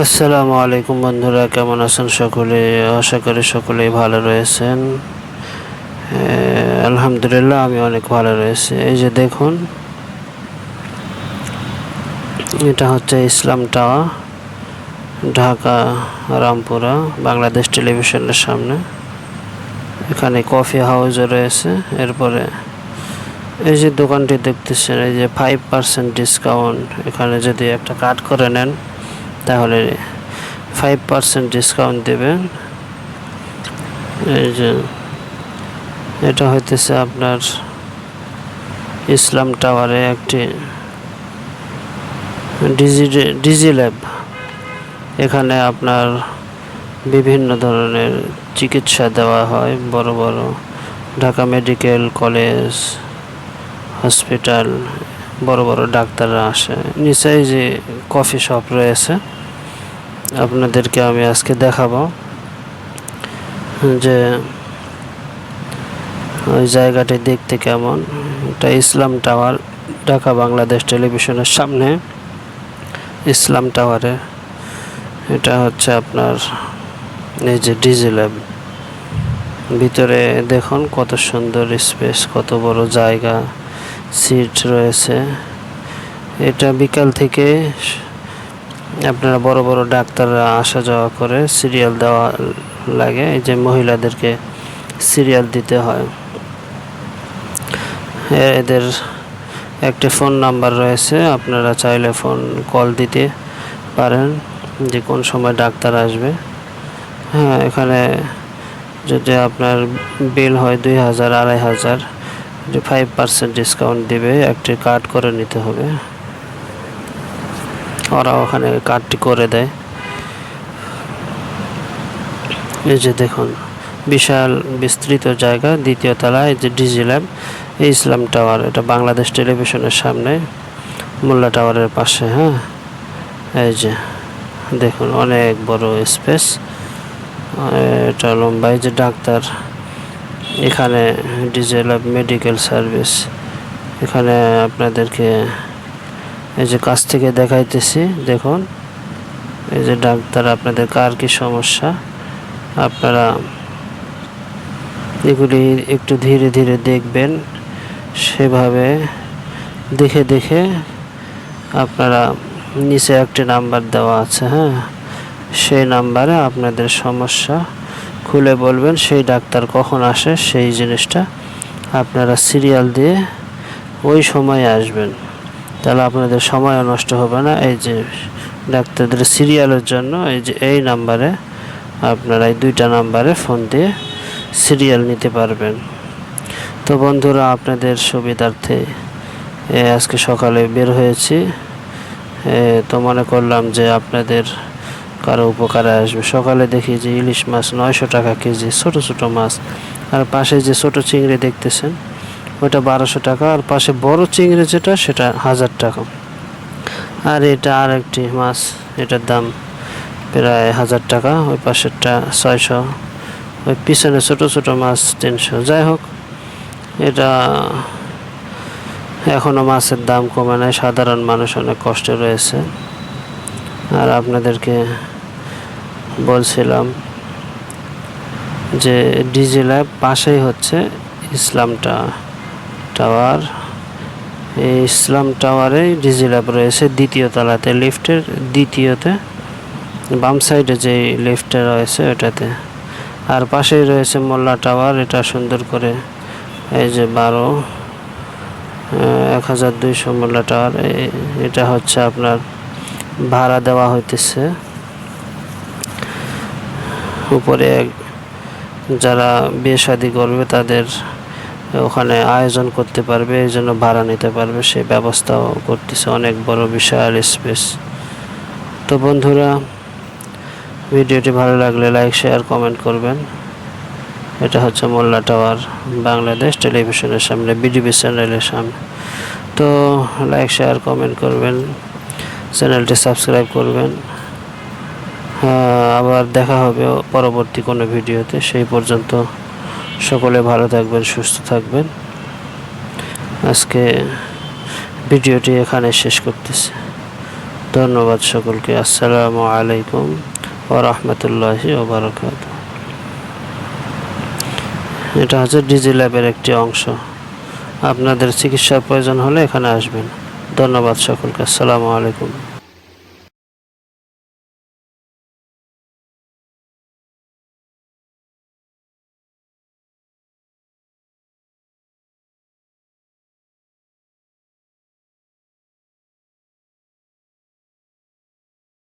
আসসালামু আলাইকুম বন্ধুরা, কেমন আছেন সকলে? আশা করি সকলেই ভালো রয়েছেন। আলহামদুলিল্লাহ, আমি অনেক ভালো রয়েছি। এই যে দেখুন, এটা হচ্ছে ইসলাম টাওয়ার, ঢাকা, রামপুরা, বাংলাদেশ টেলিভিশনের সামনে। এখানে কফি হাউসও রয়েছে। এরপরে এই যে দোকানটি দেখতেছেন, এই যে ফাইভ পার্সেন্ট ডিসকাউন্ট এখানে যদি একটা কার্ড করে নেন তাহলে ফাইভ পার্সেন্ট ডিসকাউন্ট দেবেন। এই যে, এটা হইতেছে আপনার ইসলাম টাওয়ারে একটি ডিজি ডিজি ল্যাব এখানে আপনার বিভিন্ন ধরনের চিকিৎসা দেওয়া হয়, বড় বড়। ঢাকা মেডিকেল কলেজ, হসপিটাল বড় বড় ডাক্তাররা আসে। নিচে এই যে কফি শপ রয়েছে, আপনাদেরকে আমি আজকে দেখাবো। যে ওই জায়গাটি দেখতে কেমন? এটা ইসলাম টাওয়ার, ঢাকা বাংলাদেশ টেলিভিশনের সামনে। ইসলাম টাওয়ারে। এটা হচ্ছে আপনার এই যে ডিজি ল্যাব। ভিতরে দেখুন কত সুন্দর স্পেস, কত বড় জায়গা। সিট রয়েছে। এটা বিকাল থেকে আপনারা বড় বড় ডাক্তাররা আসা যাওয়া করে সিরিয়াল দেওয়া লাগে। এই যে মহিলাদেরকে সিরিয়াল দিতে হয়। এদের একটি ফোন নাম্বার রয়েছে। আপনারা চাইলে ফোন কল দিতে পারেন যে কোন সময় ডাক্তার আসবে। হ্যাঁ এখানে যদি আপনার বিল হয় দুই হাজার, আড়াই হাজার যে ফাইভ পার্সেন্ট ডিসকাউন্ট দেবে, একটি কার্ড করে নিতে হবে। ওরা ওখানে কার্ডটি করে দেয়। এই যে দেখুন, বিশাল বিস্তৃত জায়গা, দ্বিতীয় এই যে ডিজি ল্যাব এই ইসলাম টাওয়ার এটা বাংলাদেশ টেলিভিশনের সামনে, মোল্লা টাওয়ারের পাশে হ্যাঁ? এই যে, দেখুন, অনেক বড় স্পেস এটা লম্বাই যে ডাক্তার এখানে ডিজেল ল্যাব মেডিকেল সার্ভিস। এখানে আপনাদেরকে এই যে কাছ থেকে দেখাইতেছি, দেখুন। এই যে ডাক্তার, আপনাদের কার কি সমস্যা? আপনারা এগুলি একটু ধীরে ধীরে দেখবেন। সেভাবে দেখে দেখে আপনারা নিচে একটি নাম্বার দেওয়া আছে হ্যাঁ? সেই নাম্বারে আপনাদের সমস্যা খুলে বলবেন সেই ডাক্তার কখন আসে, সেই জিনিসটা আপনারা সিরিয়াল দিয়ে ওই সময়ে আসবেন। তাহলে আপনাদের সময়ও নষ্ট হবে না। এই যে ডাক্তারদের সিরিয়ালের জন্য এই যে এই নাম্বারে আপনারা এই দুইটা নাম্বারে ফোন দিয়ে সিরিয়াল নিতে পারবেন। তো বন্ধুরা, আপনাদের সুবিধার্থে আজকে সকালে বের হয়েছি। তো মনে করলাম যে আপনাদের কারও উপকারে আসবে। সকালে দেখি যে ইলিশ মাছ নয়শো টাকা কেজি, ছোট ছোট মাছ। আর পাশে যে ছোট চিংড়ি দেখতেছেন, ওটা বারোশো টাকা। আর পাশে বড় চিংড়ি যেটা, সেটা হাজার টাকা। আর এটা আর একটি মাছ, এটার দাম প্রায় হাজার টাকা। ওই পাশেরটা ছয়শো, ওই পিছনে ছোট ছোট মাছ তিনশো। যাই হোক, এটা এখনও মাছের দাম কমে নাই। সাধারণ মানুষ অনেক কষ্টে রয়েছে। আর আপনাদেরকে বলছিলাম যে ডিজি ল্যাব পাশেই হচ্ছে ইসলামটা টাওয়ার। এই ইসলাম টাওয়ারে ডিজি ল্যাব রয়েছে দ্বিতীয় তলাতে, লিফটের দ্বিতীয়তে, বাম সাইডে যে লিফটটা রয়েছে ওটাতে। আর পাশেই রয়েছে মোল্লা টাওয়ার, এটা সুন্দর করে এই যে বারো এক হাজার দুইশো মোল্লা টাওয়ার এটা হচ্ছে আপনার ভাড়া দেওয়া হইতেছে। উপরে যারা বিয়ে শাদি করবে তাদের ওখানে আয়োজন করতে পারবে, এই জন্য ভাড়া নিতে পারবে সেই ব্যবস্থাও করতেছে, অনেক বড় বিশাল স্পেস তো বন্ধুরা, ভিডিওটি ভালো লাগলে লাইক শেয়ার কমেন্ট করবেন। এটা হচ্ছে মোল্লা টাওয়ার, বাংলাদেশ টেলিভিশনের সামনে বিডিবি চ্যানেলের সামনে। তো লাইক শেয়ার কমেন্ট করবেন চ্যানেলটি সাবস্ক্রাইব করবেন। আবার দেখা হবে পরবর্তী কোনো ভিডিওতে। সেই পর্যন্ত সকলে ভালো থাকবেন, সুস্থ থাকবেন। আজকে ভিডিওটি এখানে শেষ করতেছি। ধন্যবাদ সকলকে। আসসালামু আলাইকুম ও রহমতুল্লাহি ওবরাকাত এটা হচ্ছে ডিজি ল্যাবের একটি অংশ। আপনাদের চিকিৎসার প্রয়োজন হলে এখানে আসবেন। ধন্যবাদ সকলকে। আসসালামু আলাইকুম।